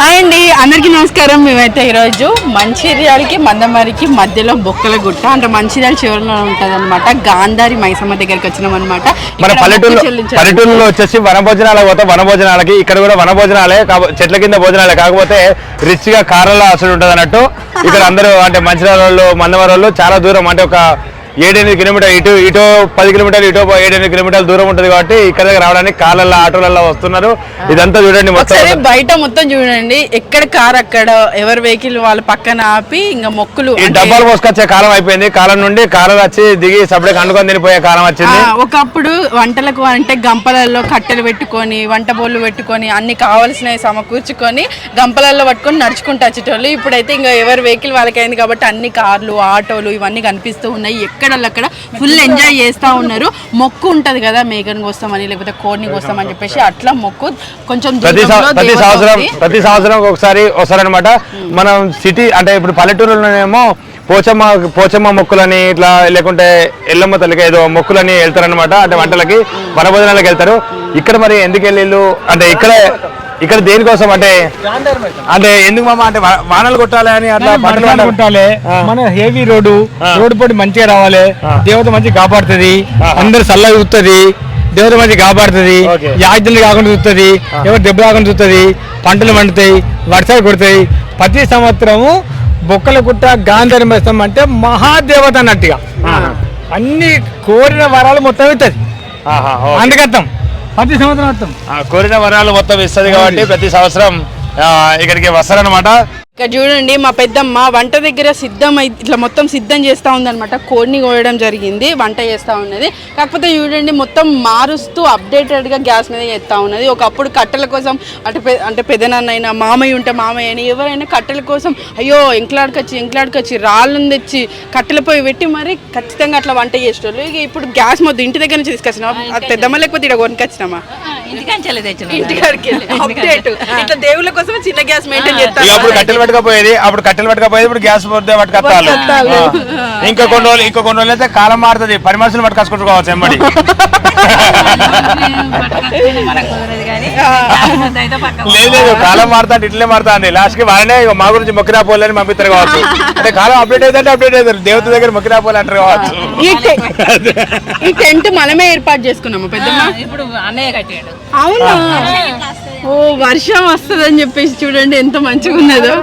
Hi అండి అందరికీ నమస్కారం. మేమైతే ఈరోజు మంచిర్యాలకి మందమరికి మధ్యలో బొక్కల గుట్ట. అంటే మంచిర్యాల చివరిలో ఉంటుంది అనమాట గాంధారి మైసమ్మ దగ్గరికి వచ్చినాం అనమాట మన పల్లెటూరులో పల్లెటూరులో వచ్చేసి వనభోజనాలకు పోతాం వనభోజనాలకి ఇక్కడ కూడా వనభోజనాలే చెట్ల కింద భోజనాలే. కాకపోతే రిచ్గా కారంలో అసలు ఉంటుంది అన్నట్టు ఇక్కడ అందరూ అంటే మంచిర్యాల వాళ్ళు మందమర వాళ్ళు చాలా దూరం అంటే ఒక ఏడెనిమిది కిలోమీటర్ ఇటు ఇటు పది కిలోమీటర్లు ఇటు ఏడెనిమిది కిలోమీటర్ల దూరం ఉంటుంది కాబట్టి ఇక్కడ దగ్గర రావడానికి కార్లలో ఆటోలలో వస్తున్నారు. ఇదంతా చూడండి మొత్తం. బయట మొత్తం చూడండి. ఎక్కడ కార్ అక్కడ? ఎవరి వెహికల్ వాళ్ళ పక్కన ఆపి ఇంకా మొక్కులు. డబ్బాలు పోసుకొచ్చే కాలం అయిపోయింది. కాలం నుండి కాలం వచ్చి దిగి సపరేట్ అండుకొని తినిపోయే కాలం వచ్చింది. ఒకప్పుడు వంటలకు అంటే గంపలలో కట్టెలు పెట్టుకొని వంట బోళ్ళు పెట్టుకొని అన్ని కావాల్సినవి సమకూర్చుకొని గంపలలో పట్టుకొని నడుచుకుంటూ వచ్చేటోళ్ళు. ఇప్పుడైతే ఇంకా ఎవరి వెహికల్ వాళ్ళకైంది కాబట్టి అన్ని కార్లు ఆటోలు ఇవన్నీ కనిపిస్తూ ఉన్నాయి. ఎక్కడక్కడ ఫుల్ ఎంజాయ్ చేస్తూ ఉన్నారు. మొక్కు ఉంటది కదా మేకని కోస్తామని లేకపోతే కోడిని కోస్తామని చెప్పేసి అట్లా మొక్కు కొంచెం ప్రతి సంవత్సరం. ప్రతి సంవత్సరం ఒకసారి వస్తారనమాట మనం సిటీ అంటే ఇప్పుడు పల్లెటూరులోనేమో పోచమ్మ పోచమ్మ మొక్కులని ఇట్లా లేకుంటే ఎల్లమ్మ తల్లికి ఏదో మొక్కులని వెళ్తారనమాట అంటే వంటలకి వనభోజనాలకు వెళ్తారు. ఇక్కడ మరి ఎందుకు వెళ్ళిళ్ళు? అంటే ఇక్కడ ఇక్కడ దేనికోసం అంటే? అంటే ఎందుకు మామ? అంటే వానలు కొట్టాలి అని అట్లా పంటలు. కొట్టాలి. మన హెవీ రోడ్డు రోడ్డు పొడి మంచిగా రావాలి. దేవత మంచిగా కాపాడుతుంది. అందరు చల్లగా చూస్తుంది. దేవత మంచిగా కాపాడుతుంది. యాజ్ఞలు కాకుండా చూస్తుంది. ఎవరు దెబ్బ కాకుండా చూస్తుంది. పంటలు పండుతాయి వర్షాలు కొడతాయి. ప్రతి సంవత్సరము బొక్కల గుట్ట గాంధారి మస్తం అంటే మహాదేవత అన్నట్టుగా. అన్ని కోరిన వరాలు మొత్తం అవుతుంది. అందుకర్థం. ప్రతి సంవత్సరం కోరిన వరాలు మొత్తం ఇస్తుంది కాబట్టి ప్రతి సంవత్సరం ఆ, ఇక్కడికి వస్తారనమాట ఇక్కడ చూడండి మా పెద్దమ్మ వంట దగ్గర సిద్ధం ఇట్లా మొత్తం సిద్ధం చేస్తూ ఉందన్నమాట. కోడిని కోయడం జరిగింది వంట చేస్తూ ఉన్నది. కాకపోతే చూడండి మొత్తం మారుస్తూ అప్డేటెడ్గా గ్యాస్ మీద చేస్తూ ఉన్నది. ఒకప్పుడు కట్టెల కోసం అంటే పె- అంటే పెదనాన్నైనా మామయ్య ఉంటే మామయ్య అని ఎవరైనా కట్టెల కోసం అయ్యో ఎంకలాడుకొచ్చి ఎంకలాడుకొచ్చి రాళ్ళను తెచ్చి కట్టెల పొయ్యి పెట్టి మరి ఖచ్చితంగా అట్లా వంట చేసేటోళ్ళు. ఇక ఇప్పుడు గ్యాస్ మొత్తం ఇంటి దగ్గర నుంచి తీసుకొచ్చినామా అది పెద్దమ్మ లేకపోతే ఇక్కడ కొనుకొచ్చినామా ఇంటికాడికి అప్డేట్ ఇట్లా దేవుళ్ళ కోసం చిన్న గ్యాస్ మెయింటైన్ కట్టెలు పట్టుకపోయేది అప్పుడు కట్టెలు పట్టుకపోయేది ఇప్పుడు గ్యాస్. ఆ. ఇంకా కొన్ని రోజులు ఇంకా కొన్ని రోజులు అయితే కాలం మారుతుంది పని మనుషులు పట్టుకొచ్చుకుంటూ కావచ్చు ఎంబడి లేదు లేదు కాలం మారుతా అంటే ఇట్లే మారుతా అండి లాస్ట్కి వాళ్ళనే మా గురించి మొక్కినా పోలేని పంపిస్తారు కావచ్చు. అంటే కాలం అప్డేట్ అయితే అప్డేట్ అవుతారు. దేవత దగ్గర మొక్కినా పోలే అంటారు కావచ్చు. ఈ టెంట్ మనమే ఏర్పాటు చేసుకున్నాము పెద్దమ్మ. ఇప్పుడు అన్నయ్య కట్టాడు. అవునా? ఓ వర్షం వస్తుందని చెప్పేసి చూడండి ఎంత మంచిగా ఉన్నదో!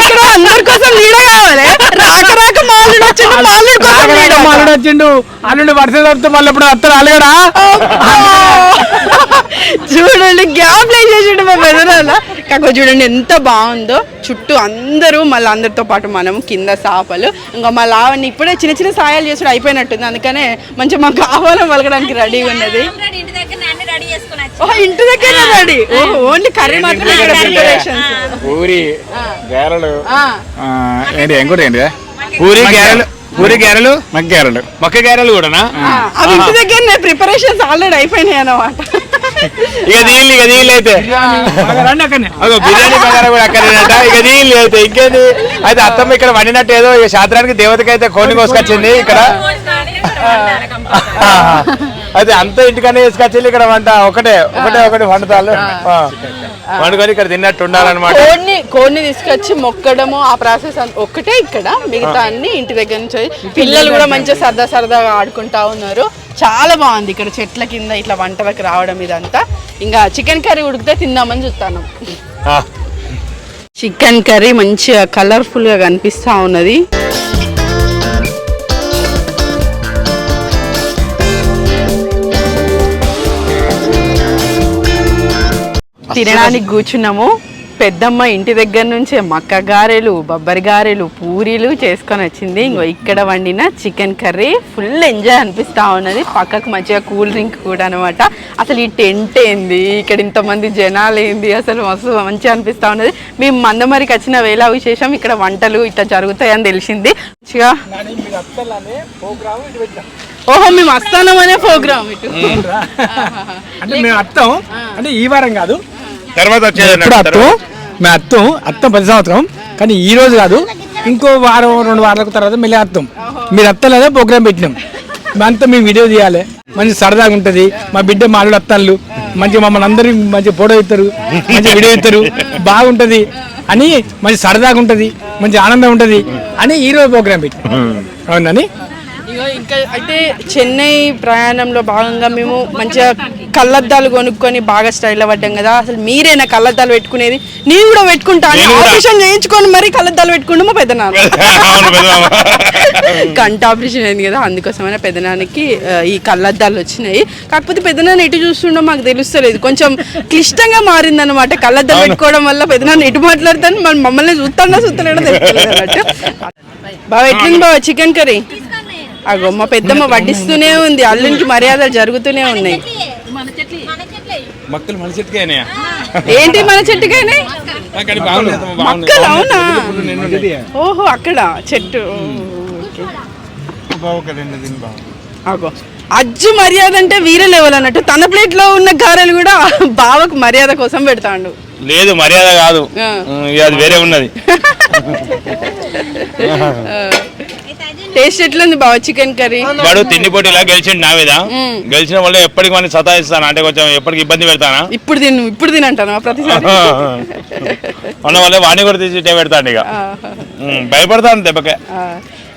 ఇక్కడ అందరి కోసం నీడ కావాలి. రాక రాక వచ్చిండు కోసం మాలుడు వచ్చిండు. అల్లుండి వర్షం తప్పితే మళ్ళీ ఇప్పుడు అత్తలు అలగడా! చూడండి గ్యాప్ చేసిండు మా పెదనాన్న. కాకపోతే చూడండి ఎంత బాగుందో. చుట్టూ అందరూ మళ్ళీ అందరితో పాటు మనం కింద సాపలు. ఇంకా మా లావణ్ణి ఇప్పుడే చిన్న చిన్న సాయాలు చేసుడు అయిపోయినట్టుంది. అందుకనే మంచిగా మాకు కావాలని పలకడానికి రెడీగా ఉన్నది. ఇంటి దగ్గర అన్ని రెడీ ఓన్లీ కర్రీ మాత్రమే ఇక్కడ ప్రిపరేషన్స్ పూరి గారెలు. ఆ. ఏంటి పూరి గ్యారెలు పూరి గ్యారెలు మగ్గ గారెలు. మొక్క గ్యారెలు కూడానా? అవి ఇంటి దగ్గర ప్రిపరేషన్స్ ఆల్రెడీ అయిపోయినాయి అన్నమాట. ఇక నీళ్ళు ఇక నీళ్ళు అయితే. బిర్యానీ బగారా కూడా అక్కడేనట ఇక నీళ్ళు అయితే ఇంకేంది? అయితే అత్తమ్మ ఇక్కడ వండినట్టు ఏదో ఈ శాస్త్రానికి దేవతకి అయితే కోడిని కోసుకొచ్చింది ఇక్కడ. అయితే అంత ఇంటికనే వేసుకొచ్చింది ఇక్కడ వంట ఒకటే ఒకటే ఒకటి వండుతాలు. వండుకొని ఇక్కడ తిన్నట్టు ఉండాలన్నమాట. కోడిని కోడిని తీసుకొచ్చి మొక్కడము ఆ ప్రాసెస్ ఒక్కటే ఇక్కడ. మిగతా అన్ని ఇంటి దగ్గర నుంచి పిల్లలు కూడా మంచిగా సరదా సరదాగా ఆడుకుంటా ఉన్నారు. చాలా బాగుంది ఇక్కడ చెట్ల కింద ఇట్లా వంటలకు రావడం ఇదంతా. ఇంకా చికెన్ కర్రీ ఉడికితే తిందామని చూస్తాను. ఆ. చికెన్ కర్రీ మంచిగా కలర్ఫుల్గా కనిపిస్తా ఉన్నది. తినడానికి కూర్చున్నాము. పెద్దమ్మ ఇంటి దగ్గర నుంచే మక్క గారెలు బొబ్బరి గారెలు పూరీలు చేసుకొని వచ్చింది. ఇంకో ఇక్కడ వండిన చికెన్ కర్రీ ఫుల్ ఎంజాయ్ అనిపిస్తా ఉన్నది. పక్కకు మంచిగా కూల్ డ్రింక్ కూడా అనమాట అసలు ఈ టెంట్ ఏంది? ఇక్కడ ఇంతమంది జనాలు ఏంది? అసలు మస్తు మంచిగా అనిపిస్తా ఉన్నది. మేము మందమరికి వచ్చిన వేళ విశేషం ఇక్కడ వంటలు ఇట్లా జరుగుతాయని తెలిసింది. మంచిగా ఓహో మేము వస్తానమనే ప్రోగ్రామ్ ఇటు. అంటే మేము అత్తం. అంటే ఈ వారం కాదు. తర్వాత ఎప్పుడు అత్తం? మేము అత్తం అత్తం ప్రతి సంవత్సరం. కానీ ఈ రోజు కాదు ఇంకో వారం రెండు వారాల తర్వాత మళ్ళీ అత్తం. మీరు అత్తలేదా? ప్రోగ్రామ్ పెట్టినాం. అంతా మేము వీడియో తీయాలి. మంచి సరదాగా ఉంటది. మా బిడ్డ మా అల్లుడు అత్తాళ్ళు. మంచి మమ్మల్ని అందరికి మంచి ఫోటో ఇస్తారు మంచి వీడియో ఇస్తారు బాగుంటది. అని మంచి సరదాగా ఉంటది. మంచి ఆనందం ఉంటది. అని ఈ రోజు ప్రోగ్రామ్ పెట్టి అవునని ఇగో ఇంకా అయితే చెన్నై ప్రయాణంలో భాగంగా మేము మంచిగా కళ్ళద్దాలు కొనుక్కొని బాగా స్టైల్ పడ్డాం కదా. అసలు మీరేనా కళ్ళద్దాలు పెట్టుకునేది? నేను కూడా పెట్టుకుంటాను. ఆపరేషన్ చేయించుకొని మరి కళ్ళద్దాలు పెట్టుకుంటే మా పెద్దనాన్న. కంట ఆపరేషన్ అయింది కదా అందుకోసమైనా పెద్దనాన్నకి ఈ కళ్ళద్దాలు వచ్చినాయి. కాకపోతే పెద్దనాన్న ఎటు చూస్తుండో మాకు తెలుస్తలేదు. కొంచెం క్లిష్టంగా మారింది అనమాట కళ్ళద్దాలు పెట్టుకోవడం వల్ల పెద్దనాన్న ఎటు మాట్లాడతాను మన మమ్మల్ని చూస్తాడా చూస్తలేడో తెలుస్తలేదు అన్నట్టు. బాబా ఎట్లుంది బాబా చికెన్ కర్రీ? అగో మా పెద్దమ్మ వడ్డిస్తూనే ఉంది. అల్లునికి మర్యాదలు జరుగుతూనే ఉన్నాయి. మక్కలు మన చెట్టుకేనా ఏంటి మన చెట్టుకైనా? మక్కలు. అవునా? ఓహో అక్కడ చెట్టు. అగో. అజ్జు మర్యాద అంటే వీర లెవెల్ అన్నట్టు. తన ప్లేట్లో ఉన్న గారెలు కూడా బావకు మర్యాద కోసం పెడతాండు. లేదు మర్యాద కాదు. అది వేరే ఉన్నది. టేస్ట్ ఎట్లుంది బావ చికెన్ కర్రీ? వాడు తిండి పోటీలా గెలిచిండు నా మీద. గెలిచిన వాళ్ళు ఎప్పటికి మనం సతాయిస్తాను? అంటే కొంచెం ఎప్పటికి ఇబ్బంది పెడతానా? ఇప్పుడు తిను ఇప్పుడు తినంటాను ప్రతిసారి? ఉన్న వాళ్ళే వాడిని కూడా తీసి ఇట్టే పెడతాడు ఇక. ఉమ్, భయపడతాను దెబ్బకే. ఆ,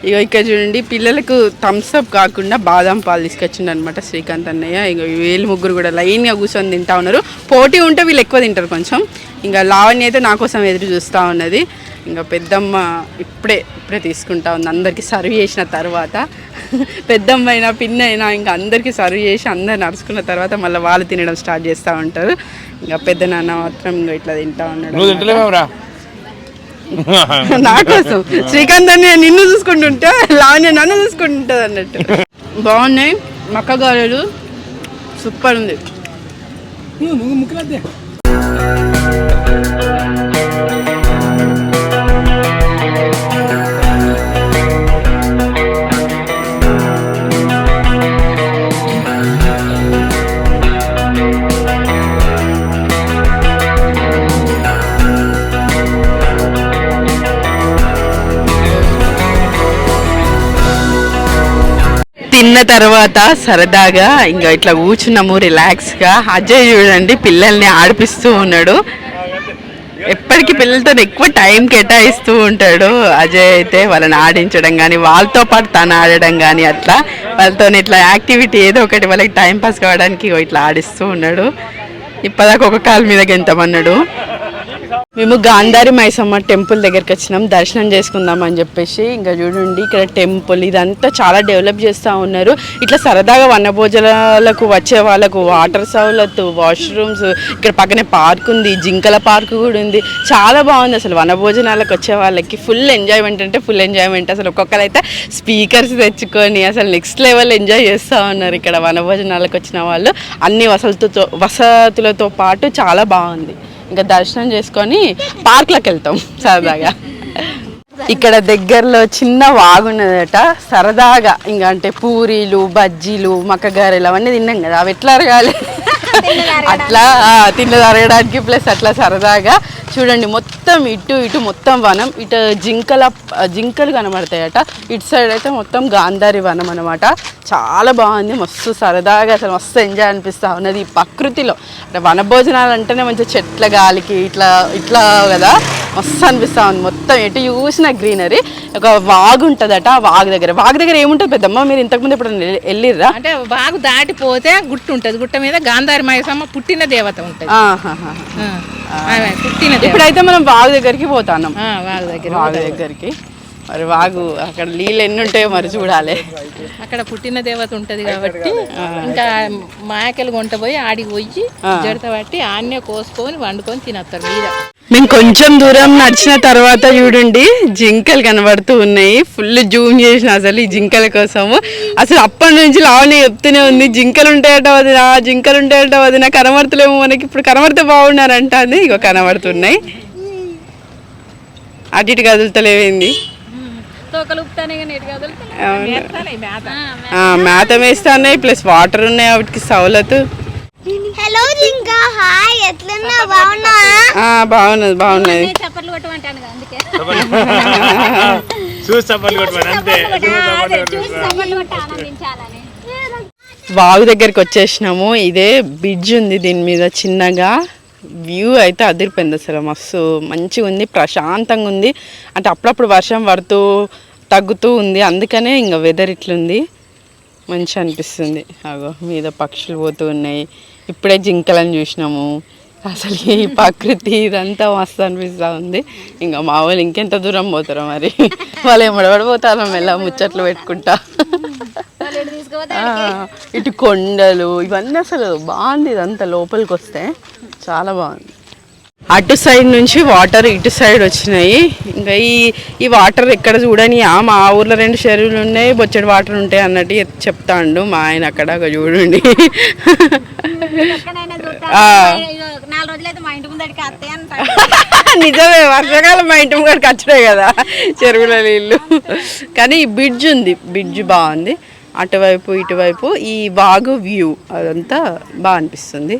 ఇగో ఇక్కడ చూడండి పిల్లలకు థమ్స్ అప్ కాకుండా బాదం పాలు తీసుకొచ్చిండు అనమాట శ్రీకాంత్ అన్నయ్య. ఇక వీళ్ళు ముగ్గురు కూడా లైన్గా కూర్చొని తింటా ఉన్నారు. పోటీ ఉంటే వీళ్ళు ఎక్కువ తింటారు కొంచెం. ఇంకా లావణ్య అయితే నా కోసం ఎదురు చూస్తూ ఉన్నది. ఇంకా పెద్దమ్మ ఇప్పుడే ఇప్పుడే తీసుకుంటా ఉంది. అందరికీ సర్వ్ చేసిన తర్వాత. పెద్దమ్మ అయినా పిన్న అయినా ఇంకా అందరికీ సర్వ్ చేసి అందరు నడుచుకున్న తర్వాత మళ్ళీ వాళ్ళు తినడం స్టార్ట్ చేస్తూ ఉంటారు. ఇంకా పెద్ద నాన్న మాత్రం ఇంకా ఇట్లా తింటా ఉన్నాడు నా కోసం. శ్రీకాంత్ అని నిన్ను చూసుకుంటుంటే లావణ్య నన్ను చూసుకుంటుంటుంది అన్నట్టు. బాగున్నాయి. మక్క గారెలు సూపర్ ఉంది. తిన్న తర్వాత సరదాగా ఇంకా ఇట్లా కూర్చున్నాము రిలాక్స్గా అజయ్ చూడండి పిల్లల్ని ఆడిపిస్తూ ఉన్నాడు. ఎప్పటికీ పిల్లలతో ఎక్కువ టైం కేటాయిస్తూ ఉంటాడు. అజయ్ అయితే వాళ్ళని ఆడించడం కానీ వాళ్ళతో పాటు తను ఆడడం కానీ అట్లా. వాళ్ళతో ఇట్లా యాక్టివిటీ ఏదో ఒకటి వాళ్ళకి టైం పాస్ కావడానికి ఇట్లా ఆడిస్తూ ఉన్నాడు. ఇప్పటిదాకా ఒక కాలు మీద గెంతమన్నాడు. మేము గాంధారి మైసమ్మ టెంపుల్ దగ్గరికి వచ్చినాం. దర్శనం చేసుకుందాం అని చెప్పేసి. ఇంకా చూడండి ఇక్కడ టెంపుల్ ఇదంతా చాలా డెవలప్ చేస్తూ ఉన్నారు. ఇట్లా సరదాగా వనభోజనాలకు వచ్చే వాళ్ళకు వాటర్ సౌలత్ వాష్రూమ్స్ ఇక్కడ పక్కనే పార్క్ ఉంది జింకల పార్క్ కూడా ఉంది. చాలా బాగుంది అసలు వనభోజనాలకు వచ్చే వాళ్ళకి. ఫుల్ ఎంజాయ్మెంట్ అంటే ఫుల్ ఎంజాయ్మెంట్. అసలు ఒక్కొక్కరైతే స్పీకర్స్ తెచ్చుకొని అసలు నెక్స్ట్ లెవెల్ ఎంజాయ్ చేస్తూ ఉన్నారు ఇక్కడ వనభోజనాలకు వచ్చిన వాళ్ళు. అన్ని వసతులతో వసతులతో పాటు చాలా బాగుంది. ఇంకా దర్శనం చేసుకొని పార్క్లోకి వెళ్తాం సరదాగా. ఇక్కడ దగ్గరలో చిన్న వాగున్నదట సరదాగా ఇంకా అంటే పూరీలు బజ్జీలు మక్కగారెలు అవన్నీ తిన్నాం కదా అవి ఎట్లా అరగాలి? అట్లా తిన్నది అరగడానికి ప్లస్ అట్లా సరదాగా. చూడండి మొత్తం మొత్తం ఇటు ఇటు మొత్తం వనం ఇటు జింకల జింకలు కనబడతాయట. ఇటు సైడ్ అయితే మొత్తం గాంధారి వనం అనమాట చాలా బాగుంది మస్తు సరదాగా అసలు మస్తు ఎంజాయ్ అనిపిస్తూ ఉన్నది ఈ ప్రకృతిలో. అంటే వనభోజనాలు అంటేనే మంచి చెట్ల గాలికి ఇట్లా ఇట్లా కదా. మస్తు అనిపిస్తూ ఉంది. మొత్తం ఎటు చూసిన గ్రీనరీ. ఒక వాగు ఉంటుందట ఆ వాగు దగ్గర. వాగు దగ్గర ఏముంటుంది పెద్దమ్మ? మీరు ఇంతకుముందు ఎప్పుడు వెళ్ళిర్రా? అంటే బాగు దాటిపోతే గుట్ట ఉంటది. గుట్ట మీద గాంధారి మైసమ్మ పుట్టిన దేవత ఉంటది. పుట్టిన ఇప్పుడైతే మనం వాగు దగ్గరికి పోతాం వాళ్ళ దగ్గర వాగు దగ్గరికి. మరి వాగు అక్కడ నీళ్ళు ఎన్ని ఉంటాయో మరి చూడాలి. అక్కడ పుట్టిన దేవత ఉంటది కాబట్టి ఇంకా మాయకలు కొంట పోయి ఆడికి పోయి జడత పట్టి ఆన్నే కోసుకొని వండుకొని తినస్తారు మీద మేము కొంచెం దూరం నడిచిన తర్వాత చూడండి జింకలు కనబడుతూ ఉన్నాయి. ఫుల్ జూమ్ చేసిన అసలు ఈ జింకల కోసము. అసలు అప్పటి నుంచి లావణ్య చెప్తూనే ఉంది జింకలు ఉంటాయట వదిన జింకలు ఉంటాయట వదిన కనబడతలేము మనకి ఇప్పుడు కనబడితే బాగున్నారంట అది ఇగో కనబడుతున్నాయి. అటు ఇటు కదులుతలేవేంది? మేత. వేస్తున్నాయి ప్లస్ వాటర్ ఉన్నాయి వాటికి సౌలత్. హలో జింకా హాయ్ ఎట్లున్నా బాగున్నా ఆ, బాగున్నది బాగున్నది. చప్పట్లు కొట్టమంటాను అందుకే. చూసి చప్పట్లు కొట్టమని అంతే. చూసి చప్పట్లు కొట్టి ఆనందించాలని. వాగు దగ్గరికి వచ్చేసినాము. ఇదే బ్రిడ్జ్ ఉంది దీని మీద చిన్నగా. వ్యూ అయితే అదిరిపోయింది అసలు మస్తు మంచిగా ఉంది ప్రశాంతంగా ఉంది. అంటే అప్పుడప్పుడు వర్షం పడుతూ తగ్గుతూ ఉంది. అందుకనే ఇంకా వెదర్ ఇట్లుంది. మంచి అనిపిస్తుంది. అగో మీద పక్షులు పోతూ ఉన్నాయి. ఇప్పుడే జింకలను చూసినాము. అసలు ఈ ప్రకృతి ఇదంతా మస్తు అనిపిస్తూ ఉంది. ఇంకా మా వాళ్ళు ఇంకెంత దూరం పోతారో మరి. వాళ్ళు ఏమడబడిపోతారో మెల్ల ముచ్చట్లు పెట్టుకుంటా. ఇటు కొండలు ఇవన్నీ అసలు బాగుంది ఇదంతా లోపలికి వస్తే. చాలా బాగుంది. అటు సైడ్ నుంచి వాటర్ ఇటు సైడ్ వచ్చినాయి. ఇంకా ఈ ఈ వాటర్ ఎక్కడ చూడని ఆ మా ఊర్లో రెండు చెరువులు ఉన్నాయి బొచ్చడి వాటర్ ఉంటాయి అన్నట్టు చెప్- చెప్తాండు మా ఆయన అక్కడ చూడండి. నిజమే వర్షాకాలం మా ఇంటి ముంగడికి వచ్చినాయి కదా చెరువుల నీళ్ళు కానీ ఈ బ్రిడ్జ్ ఉంది బ్రిడ్జ్ బాగుంది. అటువైపు ఇటువైపు ఈ వాగు వ్యూ అదంతా బాగా అనిపిస్తుంది.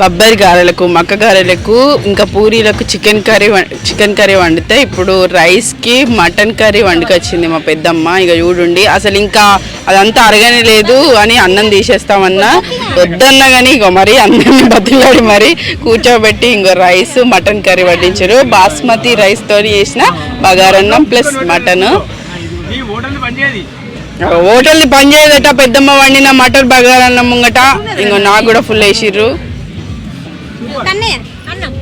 బొబ్బరి గారెలకు మక్క గారెలకు ఇంకా పూరీలకు చికెన్ కర్రీ చికెన్ కర్రీ వండితే ఇప్పుడు రైస్కి మటన్ కర్రీ వండుకొచ్చింది మా పెద్దమ్మ. ఇక చూడండి అసలు ఇంకా అదంతా అరగని లేదు అని అన్నం తీసేస్తామన్నా వద్దన్నా కానీ ఇక మరి అన్నాన్ని బతిలాడి మరి కూర్చోబెట్టి ఇంకో రైస్ మటన్ కర్రీ వడ్డించారు. బాస్మతి రైస్తో చేసిన బగారన్నం ప్లస్ మటన్. హోటల్ని పని చేయదట పెద్దమ్మ వండిన మటన్ బగారన్నం ముంగట. ఇంకో నాకు కూడా ఫుల్ వేసిర్రు. కన్నయ్య అన్నం.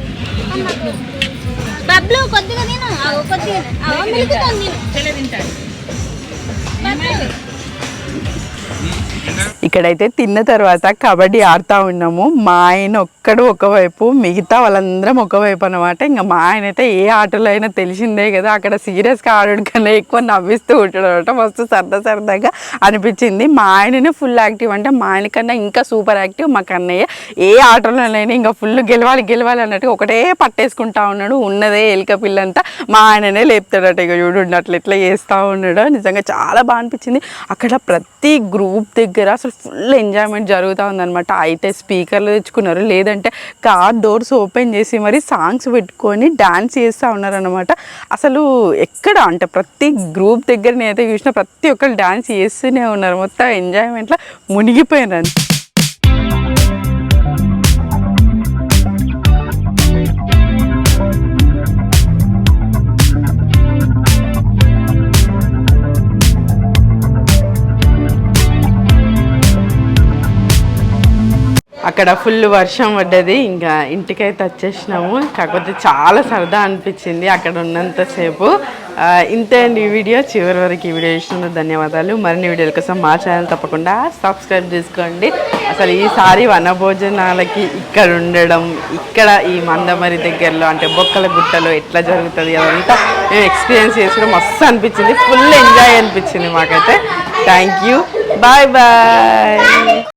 బబ్లు కొద్దిగా నేను కొద్దిగా మిలుగుతాను నేను బబ్లు. ఇక్కడైతే తిన్న తర్వాత కబడ్డీ ఆడుతూ ఉన్నాము. మా ఆయన ఒక్కడు ఒకవైపు మిగతా వాళ్ళందరం ఒకవైపు అనమాట ఇంకా మా ఆయన అయితే ఏ ఆటలో అయినా తెలిసిందే కదా అక్కడ సీరియస్గా ఆడడం కన్నా ఎక్కువ నవ్విస్తూ ఉంటాడు అనమాట మస్తు సరదా సరదాగా అనిపించింది. మా ఆయననే ఫుల్ యాక్టివ్ అంటే మా ఆయన కన్నా ఇంకా సూపర్ యాక్టివ్ మా కన్నయ్య. ఏ ఆటలోనైనా ఇంకా ఫుల్ గెలవాలి గెలవాలి అన్నట్టు ఒకటే పట్టేసుకుంటా ఉన్నాడు. ఉన్నదే ఎలిక పిల్లంతా మా ఆయననే లేపుతాడట. ఇక చూడు అట్లా ఎట్లా చేస్తూ ఉన్నాడు. నిజంగా చాలా బాగా అనిపించింది. అక్కడ ప్రతి గ్రూప్ దగ్గర దగ్గర అసలు ఫుల్ ఎంజాయ్మెంట్ జరుగుతూ ఉందన్నమాట. అయితే స్పీకర్లు తెచ్చుకున్నారు. లేదంటే కార్ డోర్స్ ఓపెన్ చేసి మరి సాంగ్స్ పెట్టుకొని డాన్స్ చేస్తూ ఉన్నారనమాట అసలు ఎక్కడ అంటే ప్రతి గ్రూప్ దగ్గర నేనైతే చూసిన ప్రతి ఒక్కరు డాన్స్ చేస్తూనే ఉన్నారు. మొత్తం ఎంజాయ్మెంట్లో మునిగిపోయినారు అక్కడ ఫుల్ వర్షం పడ్డది ఇంకా ఇంటికైతే వచ్చేసినాము. కాకపోతే చాలా సరదా అనిపించింది అక్కడ ఉన్నంతసేపు ఇంతే అండి ఈ వీడియో. చివరి వరకు ఈ వీడియో చూసినందుకు ధన్యవాదాలు. మరిన్ని వీడియోల కోసం మా ఛానల్ తప్పకుండా సబ్స్క్రైబ్ చేసుకోండి. అసలు ఈసారి వనభోజనాలకి ఇక్కడ ఉండడం ఇక్కడ ఈ మందమరి దగ్గరలో అంటే బొక్కల గుట్టలో ఎట్లా జరుగుతుంది అదంతా మేము ఎక్స్పీరియన్స్ చేసుకుని మస్తు అనిపించింది. ఫుల్ ఎంజాయ్ అనిపించింది మాకైతే. Thank you bye bye